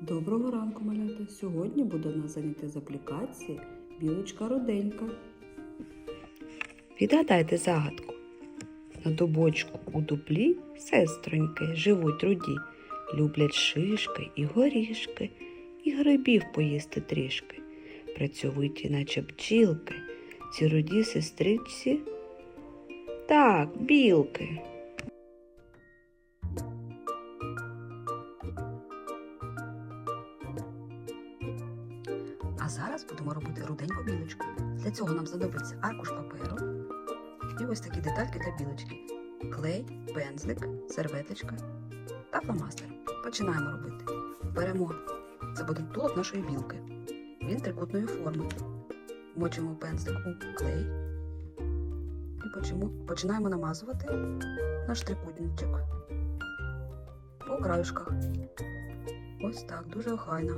Доброго ранку, малята! Сьогодні буде на заняття з аплікації білочка руденька. Відгадайте загадку. На дубочку у дуплі сестроньки живуть руді, люблять шишки і горішки, і грибів поїсти трішки. Працьовиті, наче бджілки, ці руді сестричці. Так, білки. А зараз будемо робити руденьку білочку. Для цього нам знадобиться аркуш паперу і ось такі детальки для білочки: клей, пензлик, серветочка та фломастер. Починаємо робити. Беремо, це буде тулок нашої білки. Він трикутної форми. Мочимо пензлик у клей і починаємо намазувати наш трикутничок по краюшках. Ось так, дуже охайно.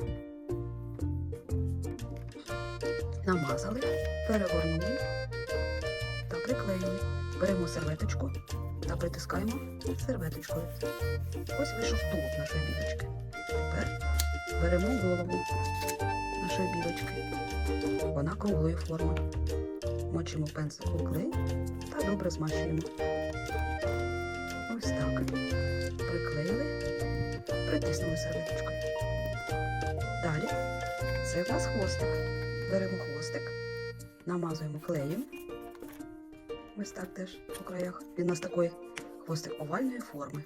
Намазали, перегорнули та приклеїли. Беремо серветочку та притискаємо серветочкою. Ось вийшов тулуб нашої білочки. Тепер беремо голову нашої білочки. Вона круглої форми. Мочимо пензлик у клей та добре змащуємо. Ось так. Приклеїли, притиснули серветочкою. Далі це в нас хвостик. Беремо хвостик, намазуємо клеєм. Ось так теж по краях. Він у нас такий хвостик овальної форми.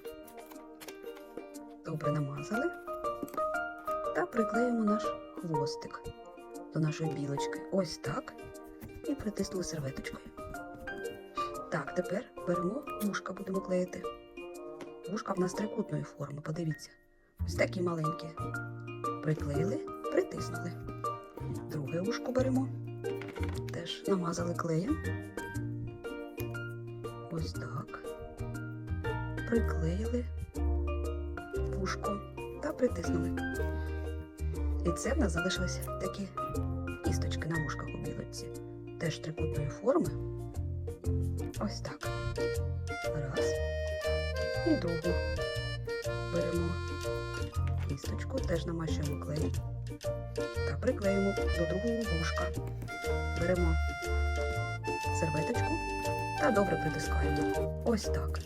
Добре намазали та приклеїмо наш хвостик до нашої білочки. Ось так. І притиснули серветочкою. Так, тепер беремо вушка, будемо клеїти. Вушка в нас трикутної форми, подивіться. Ось такі маленькі. Приклеїли, притиснули. Вушко беремо. Теж намазали клеєм. Ось так. Приклеїли вушко та притиснули. І це в нас залишилися такі кісточки на вушках у білочці. Теж трикутної форми. Ось так. Раз. І другу. Беремо кісточку, теж намащуємо клеєм та приклеїмо до другого вушка. Беремо серветочку та добре притискаємо. Ось так.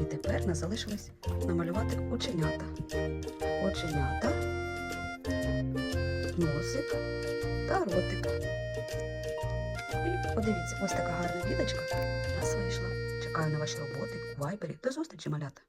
І тепер нас залишилось намалювати оченята. Оченята, носик та ротик. І подивіться, ось така гарна білочка у нас вийшла. Чекаю на ваші роботи у вайбері. До зустрічі, малята!